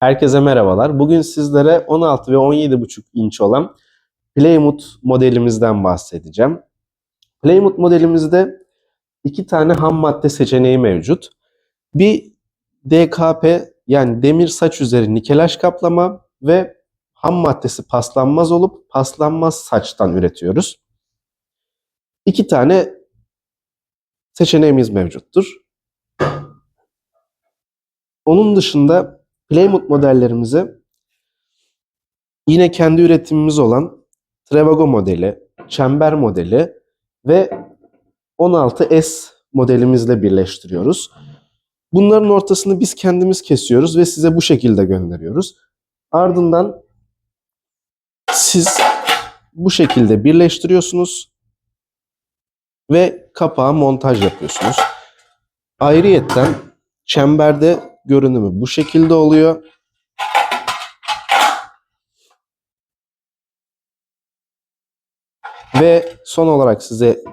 Herkese merhabalar. Bugün sizlere 16 ve 17,5 inç olan Plymouth modelimizden bahsedeceğim. Plymouth modelimizde iki tane ham madde seçeneği mevcut. Bir DKP yani demir saç üzeri nikelaj kaplama ve ham maddesi paslanmaz olup paslanmaz saçtan üretiyoruz. İki tane seçeneğimiz mevcuttur. Onun dışında Plymouth modellerimize yine kendi üretimimiz olan Trevago modeli, çember modeli ve 16S modelimizle birleştiriyoruz. Bunların ortasını biz kendimiz kesiyoruz ve size bu şekilde gönderiyoruz. Ardından siz bu şekilde birleştiriyorsunuz ve kapağa montaj yapıyorsunuz. Ayrıyetten çemberde görünümü bu şekilde oluyor. Ve son olarak size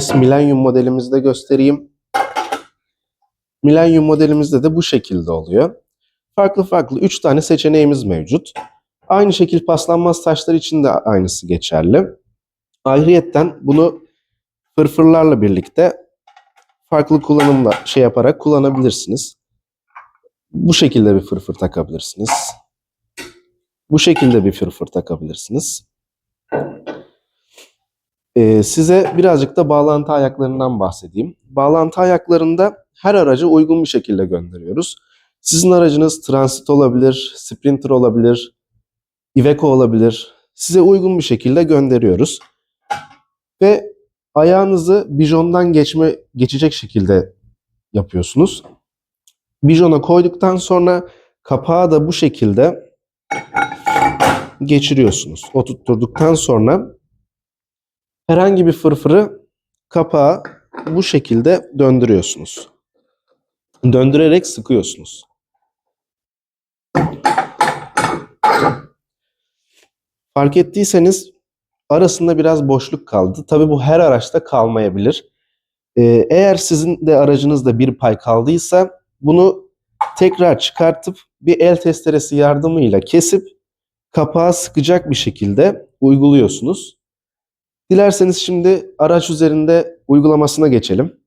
S Millennium modelimizi de göstereyim. Millennium modelimizde de bu şekilde oluyor. Farklı farklı 3 tane seçeneğimiz mevcut. Aynı şekil paslanmaz taşlar için de aynısı geçerli. Ayrıyetten bunu fırfırlarla birlikte farklı kullanımla şey yaparak kullanabilirsiniz. Bu şekilde bir fırfır takabilirsiniz. Bu şekilde bir fırfır takabilirsiniz. Ee, size birazcık da bağlantı ayaklarından bahsedeyim. Bağlantı ayaklarında her araca uygun bir şekilde gönderiyoruz. Sizin aracınız Transit olabilir, Sprinter olabilir, Iveco olabilir. Size uygun bir şekilde gönderiyoruz. Ve ayağınızı bijondan geçme geçecek şekilde yapıyorsunuz. Bijona koyduktan sonra kapağı da bu şekilde geçiriyorsunuz. Oturtturduktan sonra herhangi bir fırfırı kapağı bu şekilde döndürüyorsunuz. Döndürerek sıkıyorsunuz. Fark ettiyseniz arasında biraz boşluk kaldı. Tabii bu her araçta kalmayabilir. Ee, eğer sizin de aracınızda bir pay kaldıysa bunu tekrar çıkartıp bir el testeresi yardımıyla kesip kapağı sıkacak bir şekilde uyguluyorsunuz. Dilerseniz şimdi araç üzerinde uygulamasına geçelim.